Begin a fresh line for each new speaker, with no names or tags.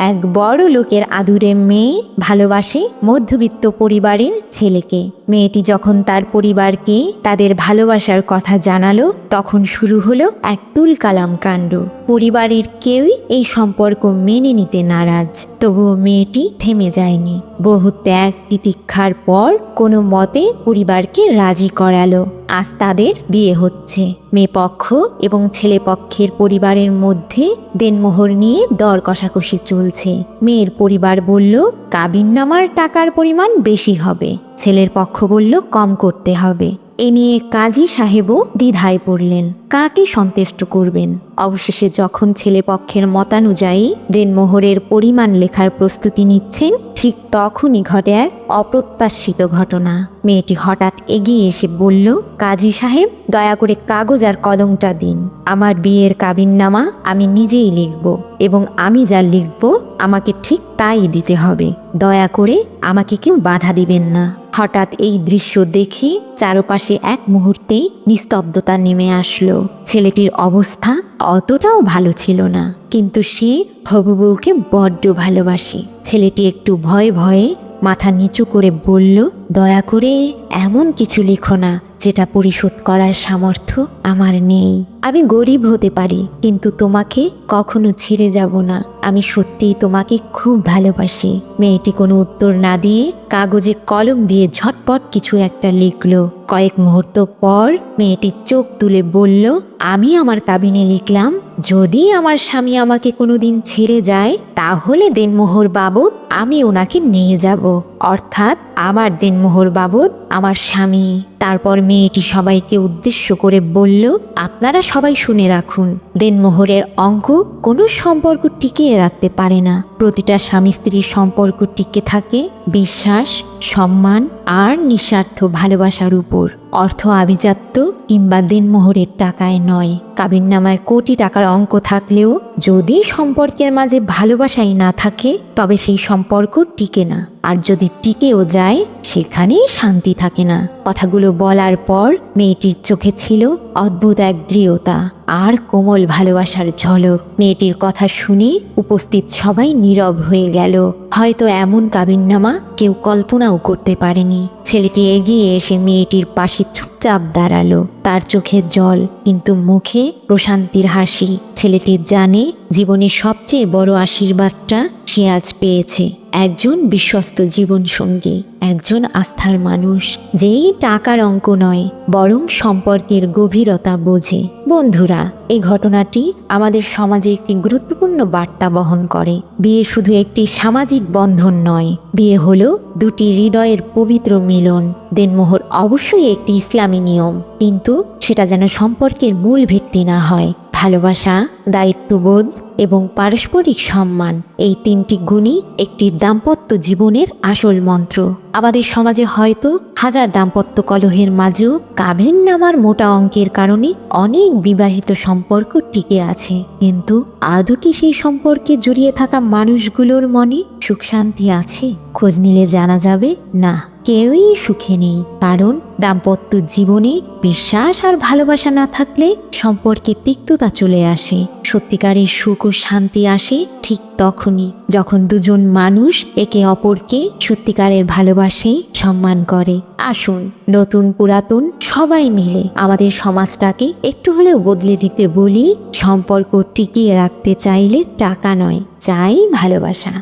এক বড় লোকের আদুরে মেয়ে ভালোবাসে মধ্যবিত্ত পরিবারের ছেলেকে। মেয়েটি যখন তার পরিবারকে তাদের ভালোবাসার কথা জানালো, তখন শুরু হলো এক তুলকালাম কাণ্ড। পরিবারের কেউই এই সম্পর্ক মেনে নিতে নারাজ, তবুও মেয়েটি থেমে যায়নি। বহু ত্যাগ তিতিক্ষার পর কোনো মতে পরিবারকে রাজি করালো। আজ তাদের বিয়ে হচ্ছে। মেয়ে পক্ষ এবং ছেলে পক্ষের পরিবারের মধ্যে দেনমোহর নিয়ে দর কষাকষি চলছে। মেয়ের পরিবার বলল কাবিননামার টাকার পরিমাণ বেশি হবে। ছেলের পক্ষ বলল, কম করতে হবে। এ নিয়ে কাজী সাহেবও দ্বিধায় পড়লেন। কাকে সন্তুষ্ট করবেন? অবশেষে যখন ছেলে পক্ষের মতানুযায়ী দেনমোহরের পরিমাণ লেখার প্রস্তুতি নিচ্ছেন, ঠিক তখনই ঘটে এক অপ্রত্যাশিত ঘটনা। মেয়েটি হঠাৎ এগিয়ে এসে বলল, কাজী সাহেব, দয়া করে কাগজ আর কলমটা দিন। আমার বিয়ের কাবিননামা আমি নিজেই লিখব এবং আমি যা লিখব, আমাকে ঠিক তাই দিতে হবে। দয়া করে আমাকে কেউ বাধা দিবেন না। হঠাৎ এই দৃশ্য দেখে চারপাশে এক মুহূর্তেই নিস্তব্ধতা নেমে আসলো। ছেলেটির অবস্থা অতটাও ভালো ছিল না, কিন্তু সে হবু বউকে বড্ড ভালোবাসে। ছেলেটি একটু ভয়ে ভয়ে মাথা নিচু করে বলল দয়া করে এমন কিছু লিখো না যেটা পরিশোধ করার সামর্থ্য আমার নেই। আমি গরিব হতে পারি, কিন্তু তোমাকে কখনো ছেড়ে যাব না। আমি সত্যিই তোমাকে খুব ভালোবাসি। মেয়েটি কোনো উত্তর না দিয়ে কাগজে কলম দিয়ে ঝটপট কিছু একটা লিখলো। কয়েক মুহূর্ত পর মেয়েটি চোখ তুলে বলল, আমি আমার কাবিনে লিখলাম, যদি আমার স্বামী আমাকে কোনোদিন ছেড়ে যায়, তাহলে দেনমোহর বাবদ আমি ওনাকে নিয়ে যাব। অর্থাৎ আমার দেনমোহর বাবদ আমার স্বামী, তারপর মেয়েটি সবাইকে উদ্দেশ্য করে বলল, আপনারা সবাই শুনে রাখুন, দেনমোহরের অঙ্ক কোনো সম্পর্ক টিকিয়ে রাখতে পারে না। প্রতিটা স্বামী স্ত্রীর সম্পর্ক টিকে থাকে বিশ্বাস, সম্মান আর নিঃস্বার্থ ভালোবাসার উপর। অর্থ আভিজাত্য কিংবা দিনমোহরের টাকায় নয়। কাবিননামায় কোটি টাকার অঙ্ক থাকলেও যদি সম্পর্কের মাঝে ভালোবাসাই না থাকে, তবে সেই সম্পর্ক টিকে না। আর যদি টিকেও যায়, সেখানেই শান্তি থাকে না। কথাগুলো বলার পর মেয়েটির চোখে ছিল অদ্ভুত এক দৃঢ়তা আর কোমল ভালোবাসার ঝলক। মেয়েটির কথা শুনে উপস্থিত সবাই নীরব হয়ে গেল। হয়তো এমন কাবিননামা কেউ কল্পনাও করতে পারেনি। ছেলেটি এগিয়ে এসে মেয়েটির পাশে চুপচাপ দাঁড়াল। তার চোখে জল, কিন্তু মুখে প্রশান্তির হাসি। ছেলেটি জানে জীবনের সবচেয়ে বড় আশীর্বাদটা সে আজ পেয়েছে। একজন বিশ্বস্ত জীবনসঙ্গী, একজন আস্থার মানুষ, যেই টাকার অঙ্ক নয়, বরং সম্পর্কের গভীরতা বোঝে। বন্ধুরা, এই ঘটনাটি আমাদের সমাজে একটি গুরুত্বপূর্ণ বার্তা বহন করে। বিয়ে শুধু একটি সামাজিক বন্ধন নয়, বিয়ে হল দুটি হৃদয়ের পবিত্র মিলন। দেনমোহর অবশ্যই একটি ইসলামী নিয়ম, কিন্তু সেটা যেন সম্পর্কের মূল ভিত্তি না হয়। ভালোবাসা, দায়িত্ববোধ এবং পারস্পরিক সম্মান, এই তিনটি গুণই একটি দাম্পত্য জীবনের আসল মন্ত্র। আমাদের সমাজে হয়তো হাজার দাম্পত্য কলহের মাঝেও কাভেন নামার মোটা অঙ্কের কারণে অনেক বিবাহিত সম্পর্ক টিকে আছে। কিন্তু আদৌ কি সেই সম্পর্কে জড়িয়ে থাকা মানুষগুলোর মনে সুখ শান্তি আছে? খোঁজ নিলে জানা যাবে, না, কেউই সুখে নেই। কারণ দাম্পত্য জীবনে বিশ্বাস আর ভালোবাসা না থাকলে সম্পর্কে তিক্ততা চলে আসে। সত্যিকারের সুখ ও শান্তি আসে ঠিক তখনই, যখন দুজন মানুষ একে অপরকে সত্যিকারের ভালোবাসে সম্মান করে। আসুন, নতুন পুরাতন সবাই মিলে আমাদের সমাজটাকে একটু হলেও বদলে দিতে বলি, সম্পর্ক টিকিয়ে রাখতে চাইলে টাকা নয়, চাই ভালোবাসা।